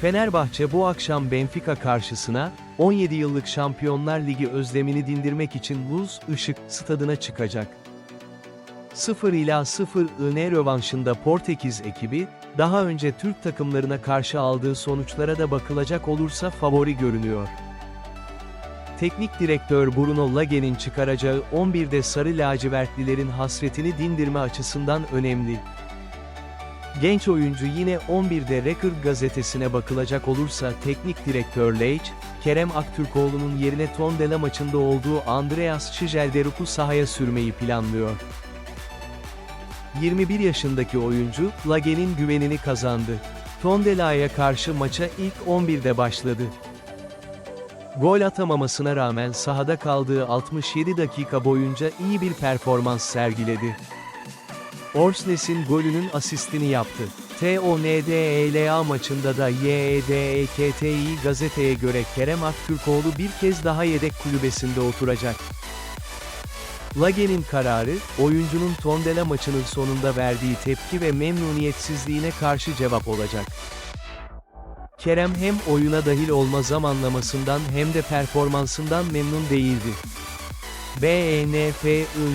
Fenerbahçe bu akşam Benfica karşısına, 17 yıllık Şampiyonlar Ligi özlemini dindirmek için Luz Işık stadına çıkacak. 0 ila 0 IN rövanşında Portekiz ekibi, daha önce Türk takımlarına karşı aldığı sonuçlara da bakılacak olursa favori görünüyor. Teknik direktör Bruno Lage'nin çıkaracağı 11'de sarı lacivertlilerin hasretini dindirme açısından önemli. Genç oyuncu yine 11'de Record gazetesine bakılacak olursa teknik direktör Leitch, Kerem Aktürkoğlu'nun yerine Tondela maçında olduğu Andreas Schjelderup'u sahaya sürmeyi planlıyor. 21 yaşındaki oyuncu, Lage'nin güvenini kazandı. Tondela'ya karşı maça ilk 11'de başladı. Gol atamamasına rağmen sahada kaldığı 67 dakika boyunca iyi bir performans sergiledi. Orsnes'in golünün asistini yaptı. TONDELA maçında da YEDEKTİ gazeteye göre Kerem Aktürkoğlu bir kez daha yedek kulübesinde oturacak. Lage'nin kararı, oyuncunun Tondela maçının sonunda verdiği tepki ve memnuniyetsizliğine karşı cevap olacak. Kerem hem oyuna dahil olma zamanlamasından hem de performansından memnun değildi. E BNFICANIN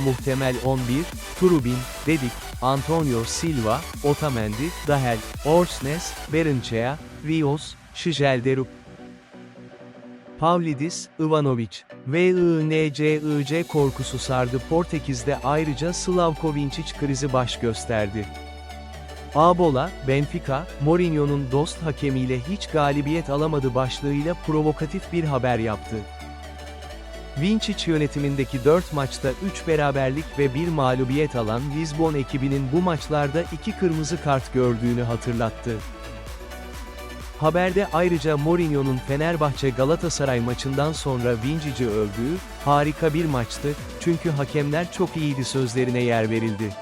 muhtemel 11, Trubin, Dedik, Antonio Silva, Otamendi, Dahel, Orsnes, Berençea, Rios, Şijelderup. Pavlidis, Ivanovic ve korkusu sardı Portekiz'de ayrıca Slavko Vinčić krizi baş gösterdi. Abola, Benfica, Mourinho'nun dost hakemiyle hiç galibiyet alamadı başlığıyla provokatif bir haber yaptı. Vinčić yönetimindeki 4 maçta 3 beraberlik ve 1 mağlubiyet alan Lisbon ekibinin bu maçlarda 2 kırmızı kart gördüğünü hatırlattı. Haberde ayrıca Mourinho'nun Fenerbahçe Galatasaray maçından sonra Vincic'i övdüğü, harika bir maçtı, çünkü hakemler çok iyiydi sözlerine yer verildi.